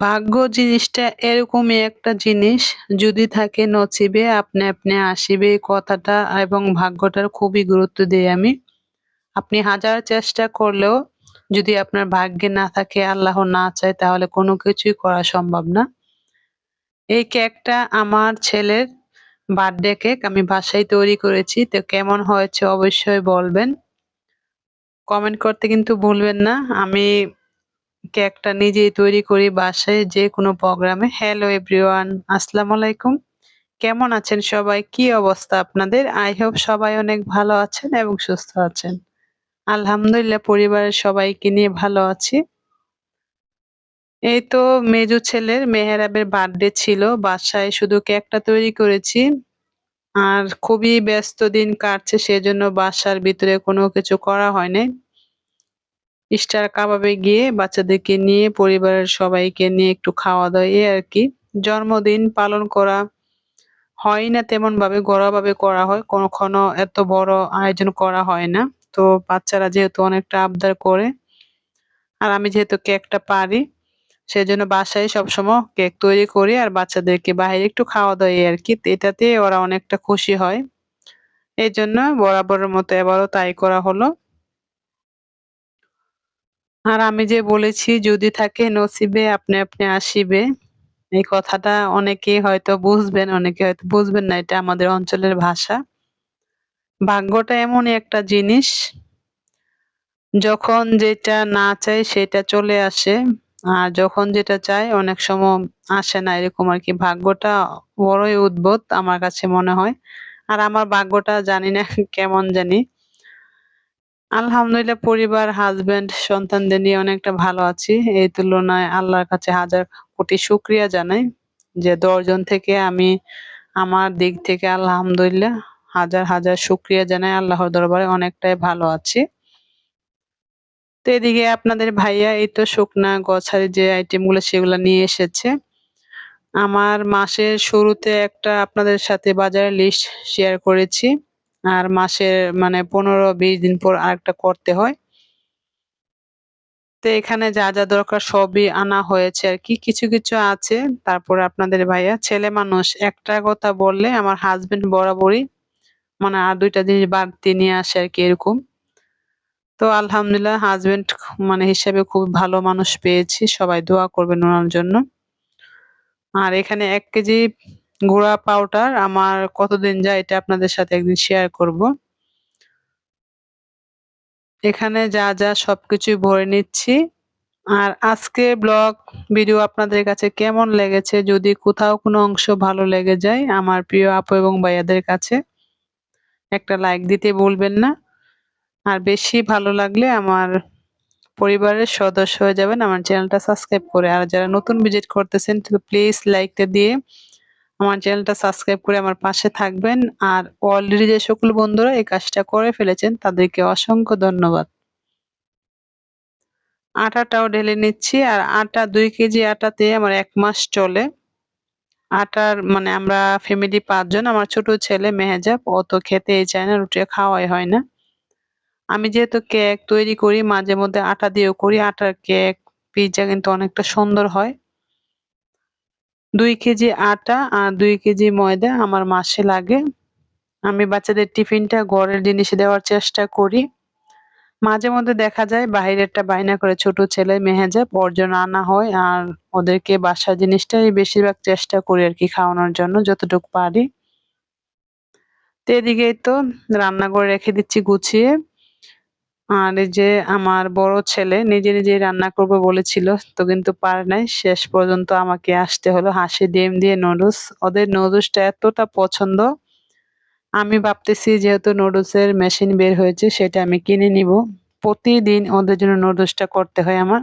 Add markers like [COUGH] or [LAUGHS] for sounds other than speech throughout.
ভাগ্য জিনিসটা এরকমই একটা জিনিস। যদি থাকে নচিবে, আপনি আপনি আসিবে। কথাটা এবং ভাগ্যটার খুবই গুরুত্ব দিই আমি। আপনি হাজার চেষ্টা করলেও যদি আপনার ভাগ্যে না থাকে, আল্লাহ না চায়, তাহলে কোনো কিছুই করা সম্ভব না। এই কেকটা আমার ছেলের বার্থডে কেক, আমি বাসায় তৈরি করেছি। তো কেমন হয়েছে অবশ্যই বলবেন। কমেন্ট করতে কিন্তু ভুলবেন না। আমি কেকটা নিজেই তৈরি করি বাসায় যে কোনো প্রোগ্রামে। হ্যালো এভরিওয়ান আসসালামু আলাইকুম। কেমন আছেন সবাই? কি অবস্থা আপনাদের? আই হোপ সবাই অনেক ভালো আছেন এবং সুস্থ আছেন। আলহামদুলিল্লাহ, পরিবারের সবাইকে নিয়ে ভালো আছি। এই তো মেজু ছেলের, মেহেরাবের বার্থডে ছিল। বাসায় শুধু কেকটা তৈরি করেছি। আর খুবই ব্যস্ত দিন কাটছে, সেজন্য বাসার ভিতরে কোনো কিছু করা হয়নি। স্টার কাবাবে গিয়ে বাচ্চাদেরকে নিয়ে, পরিবারের সবাইকে নিয়ে একটু খাওয়া দাওয়া এই আর কি। জন্মদিন পালন করা হয় না তেমন ভাবে ভাবে করা হয়, কখনো এত বড় আয়োজন করা হয় না। তো বাচ্চারা যেহেতু অনেকটা আবদার করে, আর আমি যেহেতু কেকটা পারি, সেজন্য বাসায় সবসময় কেক তৈরি করি আর বাচ্চাদেরকে বাইরে একটু খাওয়া দাওয়া আর কি। এটাতে ওরা অনেকটা খুশি হয়। এই জন্য বরাবরের মতো এবারও তাই করা হলো। আর আমি যে বলেছি, যদি থাকে নসিবে, আপনি আপনি আসিবে। এই কথাটা অনেকে হয়তো বুঝবেন, অনেকে হয়তো বুঝবেন না, এটা আমাদের অঞ্চলের ভাষা। ভাগ্যটা এমনই একটা জিনিস, যখন যেটা না চাই সেটা চলে আসে, আর যখন যেটা চাই অনেক সময় আসে না, এরকম আর কি। ভাগ্যটা বড়ই উদ্ভুত আমার কাছে মনে হয়। আর আমার ভাগ্যটা জানি না কেমন জানি। আলহামদুলিল্লাহ, পরিবার হাজবেন্ড সন্তানদের নিয়ে অনেকটা ভালো আছি। এই তুলনায় আল্লাহর কাছে হাজার কোটি শুক্রিয়া জানাই যে দশজন থেকে আমি আমার দিক থেকে আলহামদুলিল্লাহ হাজার হাজার শুক্রিয়া জানাই। আল্লাহর দরবারে অনেকটাই ভালো আছি। তো এদিকে আপনাদের ভাইয়া, এই তো শুকনা গছারি যে আইটেমগুলো সেগুলো নিয়ে এসেছে। আমার মাসের শুরুতে একটা আপনাদের সাথে বাজারের লিস্ট শেয়ার করেছি। আর মাসে মানে পনেরো বিশ দিন পর আরেকটা করতে হয়। তো এখানে যা যা দরকার সবই আনা হয়েছে আর কি। কিছু কিছু আছে। তারপরে আপনাদের ভাইয়া, ছেলে মানুষ, একটা কথা বললে আমার হাজবেন্ড বরাবরই মানে আর দুইটা জিনিস বাড়তি নিয়ে আসে আর কি এরকম। তো আলহামদুলিল্লাহ হাজবেন্ড মানে হিসাবে খুব ভালো মানুষ পেয়েছি। সবাই দোয়া করবেন ওনার জন্য। আর এখানে এক কেজি গুঁড়া পাউডার আমার কতদিন যায় এটা আপনাদের সাথে একদিন শেয়ার করব। এখানে যা যা সবকিছুই ভরে নিচ্ছি। আর আজকে ব্লগ ভিডিও আপনাদের কাছে কেমন লেগেছে, যদি কোথাও কোনো অংশ ভালো লেগে যায় আমার প্রিয় আপু এবং ভাইয়াদের কাছে, একটা লাইক দিতে বলবেন না। আর বেশি ভালো লাগলে আমার পরিবারের সদস্য হয়ে যাবেন, আমার চ্যানেলটা সাবস্ক্রাইব করে। আর যারা নতুন ভিজিট করতেছেন প্লিজ লাইকটা দিয়ে আমার চ্যানেলটা সাবস্ক্রাইব করে আমার পাশে থাকবেন। আর অলরেডি যে সকল বন্ধুরা এই কাজটা করে ফেলেছেন, তাদেরকে অসংখ্য ধন্যবাদ। আটাটাও ঢেলে নিচ্ছি, আর আটা, দুই কেজি আটাতে আমার এক মাস চলে। আটার মানে আমরা ফ্যামিলি পাঁচজন, আমার ছোট ছেলে মেহেজাব ও তো খেতেই চায় না রুটি খাওয়াই হয় না। আমি যেহেতু কেক তৈরি করি, মাঝে মধ্যে আটা দিয়েও করি, আটার কেক পিৎজা কিন্তু অনেকটা সুন্দর হয়। দুই কেজি আটা আর দুই কেজি ময়দা আমার মাসে লাগে। আমি বাচ্চাদের টিফিনটা ঘরের জিনিস দেওয়ার চেষ্টা করি। মাঝে মধ্যে দেখা যায় বাইরেরটা বাইনা করে ছোট ছেলে মেহেজা ওর জন্য আনা হয় আর ওদেরকে বাসার জিনিসটাই বেশিরভাগ চেষ্টা করি আর কি খাওয়ানোর জন্য যতটুকু পারি। তো এদিকেই তো রান্না করে রেখে দিচ্ছি গুছিয়ে। আর এই যে আমার বড় ছেলে নিজে নিজে রান্না করবে বলেছিল, তো কিন্তু পারে নাই। শেষ পর্যন্ত আমাকে আসতে হলো, হাসি, ডিম দিয়ে নুডলস। ওদের নুডলসটা এতটা পছন্দ, আমি ভাবতেছি যেহেতু নুডলসের মেশিন বের হয়েছে, সেটা আমি কিনে নিব। প্রতিদিন ওদের জন্য নুডলসটা করতে হয় আমার।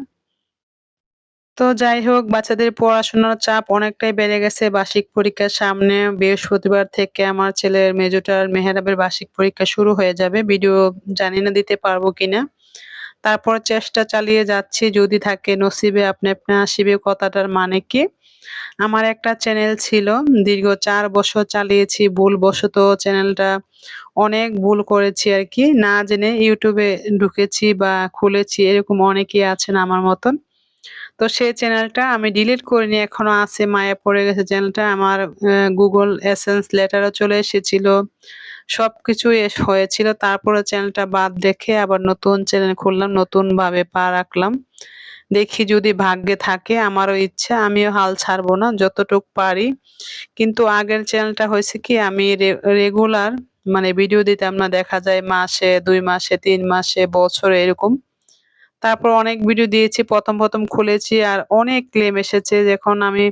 তো যাই হোক, বাচ্চাদের পড়াশোনার চাপ অনেকটাই বেড়ে গেছে। বার্ষিক পরীক্ষার সামনে বৃহস্পতিবার থেকে আমার ছেলের মেজোটার মেহেরাবের বার্ষিক পরীক্ষা শুরু হয়ে যাবে। ভিডিও জানি না দিতে পারব কিনা। তারপর চেষ্টা চালিয়ে যাচ্ছি, যদি থাকে নসিবে আপনি আপনি আসিবে কথাটার মানে কি? আমার একটা চ্যানেল ছিল, দীর্ঘ চার বছর চালিয়েছি ভুলবশত চ্যানেলটা অনেক ভুল করেছি আর কি। না জেনে ইউটিউবে ঢুকেছি বা খুলেছি, এরকম অনেকেই আছেন আমার মতন। তো সেই চ্যানেলটা আমি ডিলিট করিনি, এখনও আছে, মায়া পড়ে গেছে চ্যানেলটা আমার গুগল এসেন্স লেটারও চলে এসেছিল। সব কিছুই হয়েছিল। তারপরে চ্যানেলটা বাদ রেখে আবার নতুন চ্যানেল খুললাম, নতুনভাবে পা রাখলাম। দেখি যদি ভাগ্যে থাকে, আমারও ইচ্ছা, আমিও হাল ছাড়বো না, যতটুক পারি। কিন্তু আগের চ্যানেলটা হয়েছে কি, আমি রেগুলার মানে ভিডিও দিতাম না, দেখা যায় মাসে, দুই মাসে, তিন মাসে, বছরে, এরকম। তারপর অনেক ভিডিও দিয়েছি, প্রথম প্রথম খুলেছি আর অনেক ক্লেম এসেছে। যখন আমি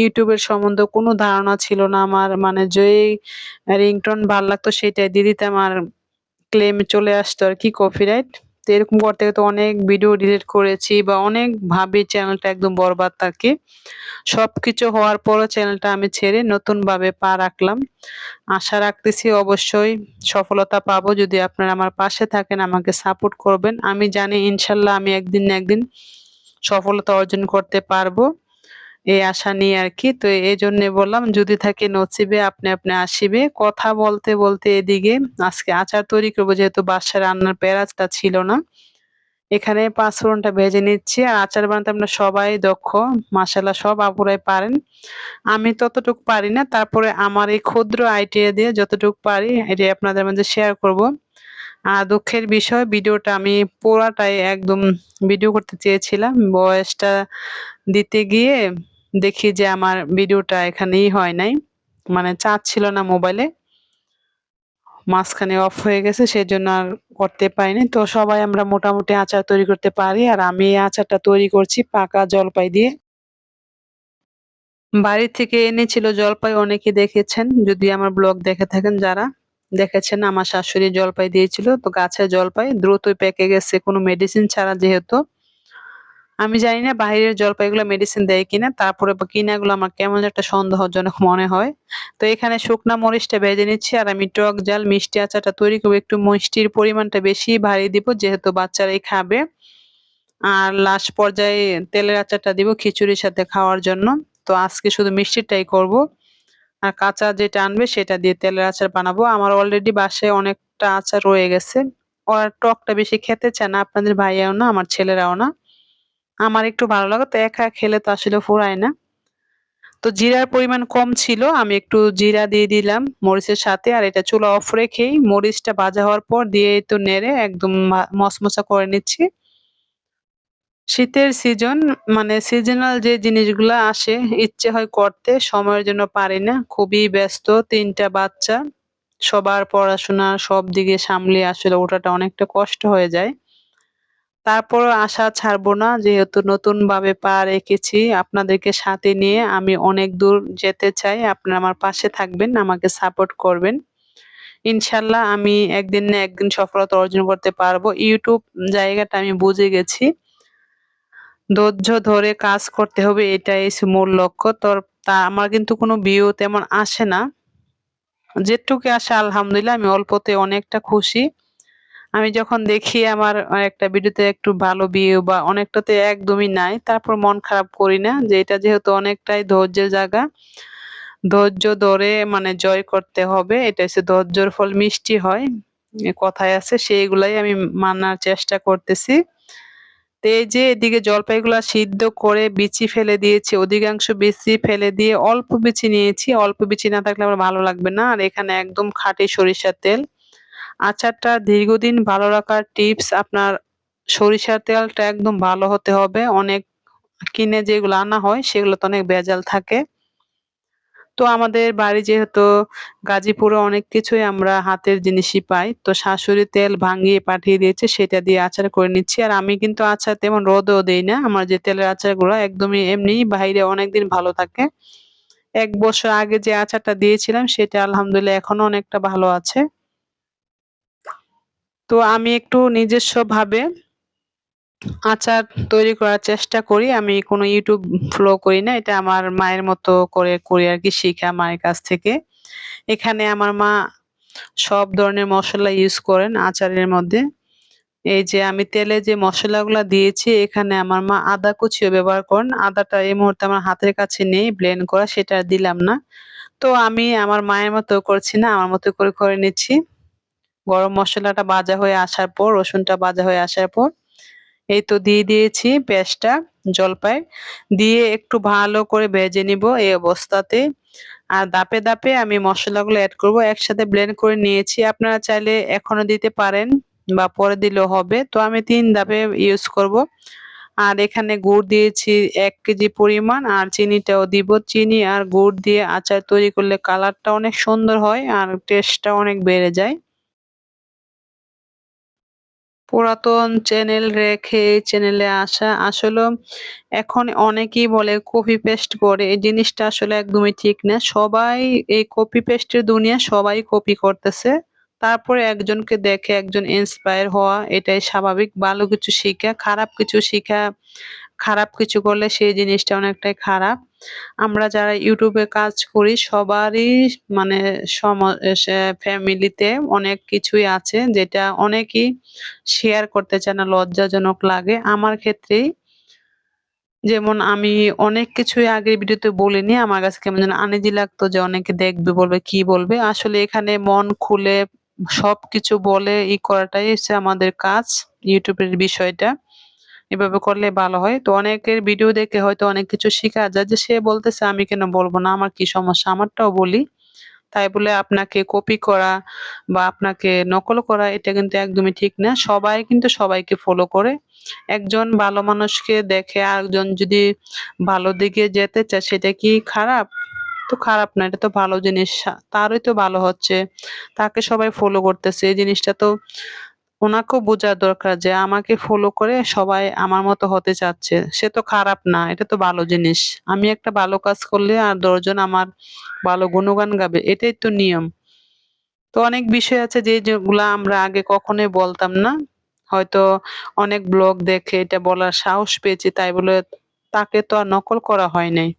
ইউটিউবের সম্বন্ধে কোনো ধারণা ছিল না আমার মানে যেই রিংটোন ভালো লাগতো সেটাই দিয়ে দিতাম আর ক্লেম চলে আসতো আর কি কপিরাইট এরকম করতে তো অনেক ভিডিও ডিলিট করেছি বা অনেক ভাবে চ্যানেলটা একদম বরবাদ থাকে। সব কিছু হওয়ার পরও চ্যানেলটা আমি ছেড়ে নতুনভাবে পা রাখলাম। আশা রাখতেছি অবশ্যই সফলতা পাবো। যদি আপনারা আমার পাশে থাকেন, আমাকে সাপোর্ট করবেন, আমি জানি ইনশাল্লাহ আমি একদিন না একদিন সফলতা অর্জন করতে পারব। এই আশা নিয়ে আর কি তো এই জন্য বললাম, যদি থাকে নচিবে আপনি আপনি আসিবে। কথা বলতে বলতে এদিকে আজকে আচার তৈরি করব, যেহেতু বাসায় রান্নার পেঁয়াজটা ছিল না। এখানে পাঁচ পাঁচফোড়নটা ভেজে নিচ্ছি আর আচার বানাতে আমরা সবাই দক্ষ মাসালা সব আপুরাই পারেন। আমি ততটুক পারি না, তারপরে আমার এই ক্ষুদ্র আইডিয়া দিয়ে যতটুকু পারি এটাই আপনাদের মধ্যে শেয়ার করব। আর দুঃখের বিষয়, ভিডিওটা আমি পুরাটাই একদম ভিডিও করতে চেয়েছিলাম। বয়সটা দিতে গিয়ে দেখি যে আমার ভিডিওটা এখানেই হয় নাই। মানে চার্জ ছিল না মোবাইলে। মাঝখানে অফ হয়ে গেছে, সেজন্য আর করতে পারিনি। তো সবাই আমরা মোটামুটি আচার তৈরি করতে পারি। আর আমি এই আচারটা তৈরি করছি পাকা জলপাই দিয়ে। বাড়ি থেকে এনেছিল জলপাই অনেকে দেখেছেন। যদি আমার ব্লগ দেখে থাকেন যারা, দেখেছেন আমার শাশুড়ি জলপাই দিয়েছিল। তো গাছের জলপাই দ্রুতই পেকে গেছে। কোনো মেডিসিন ছাড়া যেহেতু আমি জানি না বাইরের জলপাইগুলো মেডিসিন দেয় কিনা, তারপরে কিনাগুলো আমার কেমন একটা সন্দেহজনক মনে হয়। তো এখানে শুকনা মরিচটা ভেজে নিচ্ছি আর আমি টক জাল, মিষ্টি আচারটা তৈরি করব। একটু মিষ্টির পরিমাণটা বেশি ভারী দিব, যেহেতু বাচ্চারাই খাবে। আর লাস্ট পর্যায়ে তেলের আচারটা দিব খিচুড়ির সাথে খাওয়ার জন্য। তো আজকে শুধু মিষ্টিটাই করব। আর কাঁচা যেটা আনবে সেটা দিয়ে তেলের আচার বানাবো। আমার অলরেডি বাসায় অনেকটা আচার রয়ে গেছে। ওরা টকটা বেশি খেতে চায় না, আপনাদের ভাইয়াও না, আমার ছেলেরাও না। আমার একটু ভালো লাগে, তো একা খেলে তো আসলে ফুরায় না। তো জিরার পরিমাণ কম ছিল, আমি একটু জিরা দিয়ে দিলাম মরিচের সাথে, আর এটা চুলা অফ রেখেই মরিচটা ভাজা হওয়ার পর দিয়ে তো নেড়ে একদম মশমশা করে নিচ্ছি। শীতের সিজন মানে সিজনাল যে জিনিসগুলো আসে, ইচ্ছে হয় করতে, সময়ের জন্য পারি না, খুবই ব্যস্ত, তিনটা বাচ্চা, সবার পড়াশোনা সব দিকে সামলে আসলে ওঠাটা অনেকটা কষ্ট হয়ে যায়। তারপরও আশা ছাড়বো না, যেহেতু নতুন ভাবে পা রেখেছি আপনাদেরকে সাথে নিয়ে আমি অনেক দূর যেতে চাই। আপনারা আমার পাশে থাকবেন, আমাকে সাপোর্ট করবেন। ইনশাল্লাহ আমি একদিন না একদিন সফলতা অর্জন করতে পারব। ইউটিউব জায়গাটা আমি বুঝে গেছি। ধৈর্য ধরে কাজ করতে হবে, এটাই মূল লক্ষ্য। তোর তা আমার কিন্তু কোনো ভিউ তেমন আসে না। যেটুকু আসে, আলহামদুলিল্লাহ, আমি অল্পতে অনেকটা খুশি। আমি যখন দেখি আমার একটা ভিডিওতে একটু ভালো ভিউ বা অনেকটাতে একদমই নাই, তারপর মন খারাপ করি না যে এটা যেহেতু অনেকটাই ধৈর্যের জায়গা। ধৈর্য ধরে মানে জয় করতে হবে, এটা হচ্ছে ধৈর্যর ফল মিষ্টি হয় কথায় আছে, সেইগুলাই আমি মানার চেষ্টা করতেছি। তো এই যে এদিকে জলপাইগুলা সিদ্ধ করে বিচি ফেলে দিয়েছি, অধিকাংশ বিচি ফেলে দিয়ে অল্প বিচি নিয়েছি, অল্প বিচি না থাকলে আমার ভালো লাগবে না। আর এখানে একদম খাঁটি সরিষার তেল। আচারটা দীর্ঘদিন ভালো রাখার টিপস আপনার সরিষার তেলটা একদম ভালো হতে হবে। অনেক কিনে যেগুলো আনা হয় সেগুলো তো অনেক ভেজাল থাকে। তো আমাদের বাড়ি যেহেতু গাজীপুরে অনেক কিছুই আমরা হাতের জিনিসই পাই, তো শাশুড়ি তেল ভাঙিয়ে পাঠিয়ে দিয়েছে, সেটা দিয়ে আচার করে নিচ্ছি। আর আমি কিন্তু আচার তেমন রোদও দেই না, আমার যে তেলের আচারগুলো একদমই এমনি বাইরে অনেকদিন ভালো থাকে। এক বছর আগে যে আচারটা দিয়েছিলাম, সেটা আলহামদুলিল্লাহ এখনও অনেকটা ভালো আছে। তো আমি একটু নিজস্ব ভাবে আচার তৈরি করার চেষ্টা করি। আমি কোনো ইউটিউব ফলো করি না। এটা আমার মায়ের মতো করে করি আর কি শিখা মায়ের কাছ থেকে। এখানে আমার মা সব ধরনের মশলা ইউজ করেন আচারের মধ্যে। এই যে আমি তেলে যে মশলাগুলো দিয়েছি, এখানে আমার মা আদা কুচিও ব্যবহার করেন। আদাটা এই মুহূর্তে আমার হাতের কাছে নেই ব্লেন্ড করা, সেটা দিলাম না। তো আমি আমার মায়ের মতো করছি না, আমার মতো করে করে নিচ্ছি। গরম মশলাটা ভাজা হয়ে আসার পর, রসুনটা ভাজা হয়ে আসার পর, এই তো দিয়ে দিয়েছি পেঁয়াজটা, জলপাই। দিয়ে একটু ভালো করে ভেজে নিব এই অবস্থাতে। আর দাপে দাপে আমি মশলাগুলো অ্যাড করব, একসাথে ব্লেন্ড করে নিয়েছি। আপনারা চাইলে এখনও দিতে পারেন বা পরে দিলেও হবে। তো আমি তিন দাপে ইউজ করব। আর এখানে গুড় দিয়েছি এক কেজি পরিমাণ, আর চিনিটাও দিব। চিনি আর গুড় দিয়ে আচার তৈরি করলে কালারটা অনেক সুন্দর হয় আর টেস্টটা অনেক বেড়ে যায়। পুরাতন চ্যানেল রেখে চ্যানেলে আসা আসলে এখন অনেকেই বলে কপি পেস্ট করে। এই জিনিসটা আসলে একদমই ঠিক না। সবাই এই কপি পেস্টের দুনিয়া সবাই কপি করতেছে। তারপরে একজনকে দেখে একজন ইন্সপায়ার হওয়া, এটাই স্বাভাবিক। ভালো কিছু শিখা, খারাপ কিছু শিখা খারাপ কিছু করলে সেই জিনিসটা অনেকটাই খারাপ। আমরা যারা ইউটিউবে কাজ করি, সবারই মানে ফ্যামিলিতে অনেক কিছুই আছে যেটা অনেকেই শেয়ার করতে চায় না, লজ্জাজনক লাগে। আমার ক্ষেত্রেই যেমন আমি অনেক কিছুই আগের ভিডিওতে বলিনি, আমার কাছে কেমন যেন আনিজি লাগতো যে অনেকে দেখবে, বলবে, কি বলবে? আসলে এখানে মন খুলে সবকিছু বলে ই করাটাই হচ্ছে আমাদের কাজ ইউটিউবের বিষয়টা। এভাবে করলে ভালো হয়। তো অনেকের ভিডিও দেখে হয়তো অনেক কিছু শেখা যায় যে সে বলতেছে, আমি কেন বলব না? আমার কি সমস্যা? আমারটাও বলি। তাই বলে আপনাকে কপি করা বা আপনাকে নকল করা, এটা কিন্তু একদমই ঠিক না। সবাই কিন্তু সবাইকে ফলো করে। একজন ভালো মানুষকে দেখে আরেকজন যদি ভালো দিকে যেতে চায়, সেটা কি খারাপ? তো খারাপ না, এটা তো ভালো জিনিস। তারই তো ভালো হচ্ছে। তাকে সবাই ফলো করতেছে। এই জিনিসটা তো ওনাকেও বোঝা দরকার যে আমাকে ফলো করে সবাই আমার মতো হতে চাচ্ছে। সে তো খারাপ না, এটা তো ভালো জিনিস। আমি একটা ভালো কাজ করলে আর দশজন আমার ভালো গুণগান গাবে, এটাই তো নিয়ম। তো অনেক বিষয় আছে যে যেগুলা আমরা আগে কখনোই বলতাম না। হয়তো অনেক ব্লগ দেখে এটা বলার সাহস পেয়েছি, তাই বলে তাকে তো আর নকল করা হয় নাই।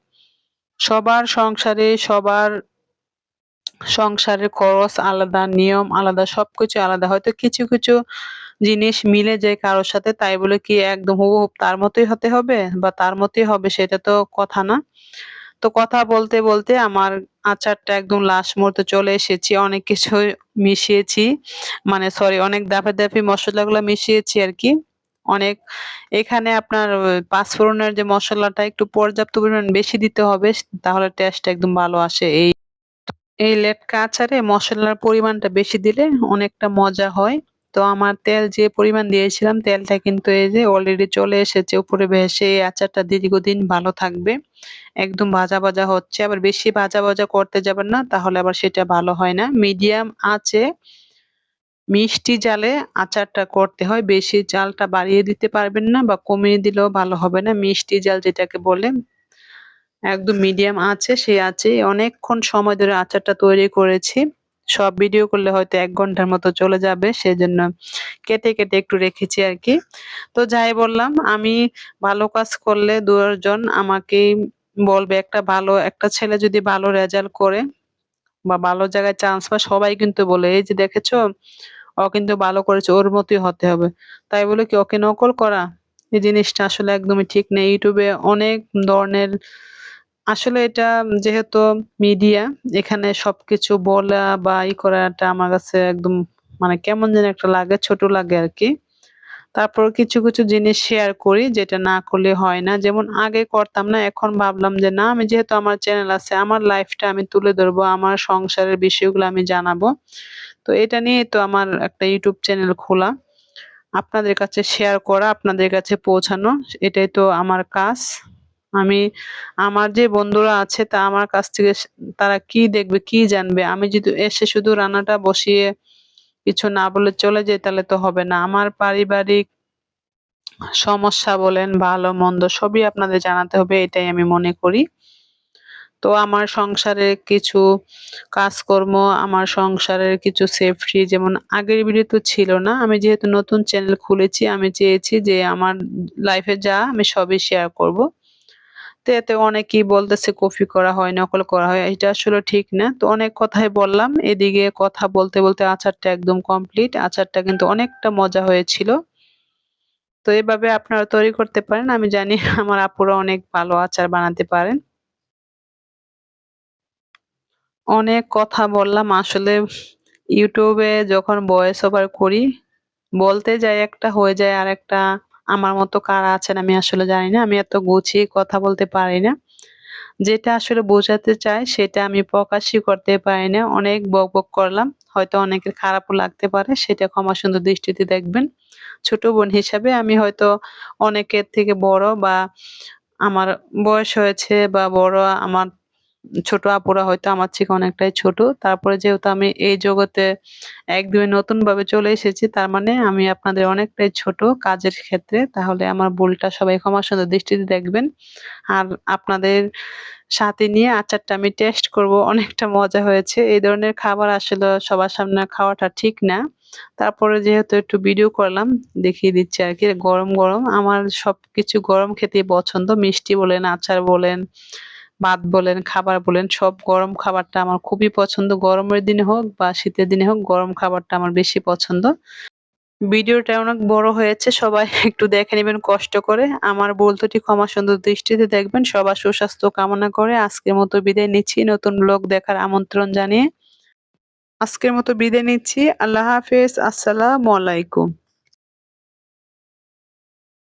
সবার সংসারে সবার সংসারের খরচ আলাদা, নিয়ম আলাদা, সবকিছু আলাদা। হয়তো কিছু কিছু জিনিস মিলে যায় কারোর সাথে, তাই বলে কি একদম হুবহুব তার মতোই হতে হবে বা তার মতোই হবে সেটা তো কথা না। তো কথা বলতে বলতে আমার আচারটা একদম লাস্ট মুহূর্তে চলে এসেছি। অনেক কিছু মিশিয়েছি। মানে সরি অনেক দাফে দাফে মশলাগুলো মিশিয়েছি আর কি। অনেক এখানে আপনার পাঁচফোড়নের যে মশলাটা একটু পর্যাপ্ত পরিমাণ বেশি দিতে হবে, তাহলে টেস্ট একদম ভালো আসে। এই এই লেটকা আচারে মশলার পরিমাণটা বেশি দিলে অনেকটা মজা হয়। তো আমার তেল যে পরিমাণ দিয়েছিলাম, তেলটা কিন্তু এই যে অলরেডি চলে এসেছে, উপরে ভেসে এই আচারটা দীর্ঘদিন ভালো থাকবে। একদম ভাজা ভাজা হচ্ছে, আবার বেশি ভাজা ভাজা করতে যাবেন না, তাহলে আবার সেটা ভালো হয় না। মিডিয়াম আছে মিষ্টি জালে আচারটা করতে হয়, বেশি জালটা বাড়িয়ে দিতে পারবেন না বা কমিয়ে দিলেও ভালো হবে না। মিষ্টি জাল যেটাকে বলে একদম মিডিয়াম আছে সেই আছে। অনেকক্ষণ সময় ধরে আচারটা তৈরি করেছি। সব ভিডিও করলে হয়তো এক ঘণ্টার মতো চলে যাবে, সেজন্য কেটে কেটে একটু রেখেছি আর কি। তো যাই বললাম, আমি ভালো কাজ করলে দুজন আমাকেই বলবে, একটা ভালো, একটা ছেলে যদি ভালো রেজাল্ট করে বা ভালো জায়গায় চান্স পায়, সবাই কিন্তু বলে, এই যে দেখেছ, ও কিন্তু ভালো করেছে, ওর মতোই হতে হবে। তাই বলে কি, ওকে নকল করা? এই জিনিসটা আসলে একদমই ঠিক নেই। ইউটিউবে অনেক ধরনের আসলে এটা যেহেতু মিডিয়া এখানে সবকিছু বলা বা ই করাটা আমার কাছে একদম মানে কেমন যেন একটা লাগে, ছোট লাগে আর কি তারপর কিছু কিছু জিনিস শেয়ার করি যেটা না করলে হয় না। যেমন আগে করতাম না, এখন ভাবলাম যে না, আমি যেহেতু আমার চ্যানেল আছে, আমার লাইফটা আমি তুলে ধরবো, আমার সংসারের বিষয়গুলো আমি জানাব। তো এটা নিয়ে তো আমার একটা ইউটিউব চ্যানেল খোলা। আপনাদের কাছে শেয়ার করা, আপনাদের কাছে পৌঁছানো, এটাই তো আমার কাজ। আমি, আমার যে বন্ধুরা আছে তা আমার কাছ থেকে তারা কি দেখবে, কি জানবে? আমি যদি এসে শুধু রান্নাটা বসিয়ে কিছু না বলে চলে যাই, তাহলে তো হবে না। আমার পারিবারিক সমস্যা বলেন, ভালো, মন্দ, সবই আপনাদের জানাতে হবে, এটাই আমি মনে করি। তো আমার সংসারে কিছু কাজকর্ম, আমার সংসারের কিছু সেফটি যেমন আগের ভিডিও তো ছিল না, আমি যেহেতু নতুন চ্যানেল খুলেছি, আমি চেয়েছি যে আমার লাইফে যা আমি সবই শেয়ার করব। তো এতে অনেকেই বলতেছে কপি করা হয়, নকল করা হয়, এটা আসলে ঠিক না। তো অনেক কথাই বললাম, এদিকে কথা বলতে বলতে আচারটা একদম কমপ্লিট আচারটা কিন্তু অনেকটা মজা হয়েছিল। তো এভাবে আপনারা তৈরি করতে পারেন, আমি জানি [LAUGHS] আমার আপুরা অনেক ভালো আচার বানাতে পারেন। অনেক কথা বললাম, আসলে ইউটিউবে যখন ভয়েস ওভার করি, বলতে যাই একটা, হয়ে যায় আর একটা আমার মতো কারা আছেন আমি আসলে জানি না, আমি এত গুছিয়ে কথা বলতে পারি না। যেটা আসলে বোঝাতে চাই সেটা আমি প্রকাশই করতে পারি না, অনেক বক বক করলাম, হয়তো অনেকের খারাপও লাগতে পারে, সেটা ক্ষমা সুন্দর দৃষ্টিতে দেখবেন। ছোট বোন হিসাবে আমি হয়তো অনেকের থেকে বড় বা আমার বয়স হয়েছে বা বড় আমার ছোট আপুরা হয়তো আমার থেকে অনেকটাই ছোট। তারপরে যেহেতু আমি এই জগতে একদমই নতুন ভাবে চলে এসেছি, তার মানে আমি আপনাদের অনেকটাই ছোট কাজের ক্ষেত্রে, তাহলে আমার ভুলটা সবাই ক্ষমা সুন্দর দৃষ্টিতে দেখবেন। আর আপনাদের সাথে নিয়ে আচারটা আমি টেস্ট করব, অনেকটা মজা হয়েছে। এই ধরনের খাবার আসলে সবার সামনে খাওয়াটা ঠিক না। তারপরে যেহেতু একটু ভিডিও করলাম, দেখিয়ে দিচ্ছি আর কি, গরম গরম। আমার সবকিছু গরম খেতে পছন্দ, মিষ্টি বলেন, আচার বলেন ভাত বলেন, খাবার বলেন, সব গরম খাবারটা আমার খুবই পছন্দ। গরমের দিনে হোক বা শীতের দিনে হোক, গরম খাবারটা আমার বেশি পছন্দ। ভিডিওটা অনেক বড় হয়েছে, সবাই [LAUGHS] একটু দেখে নেবেন, কষ্ট করে। আমার বলতুটি ক্ষমা সুন্দর দৃষ্টিতে দেখবেন। সবার সুস্বাস্থ্য কামনা করে আজকের মতো বিদায় নিচ্ছি। নতুন ব্লগ দেখার আমন্ত্রণ জানিয়ে আজকের মতো বিদায় নিচ্ছি। আল্লাহ হাফেজ। আসসালামু আলাইকুম।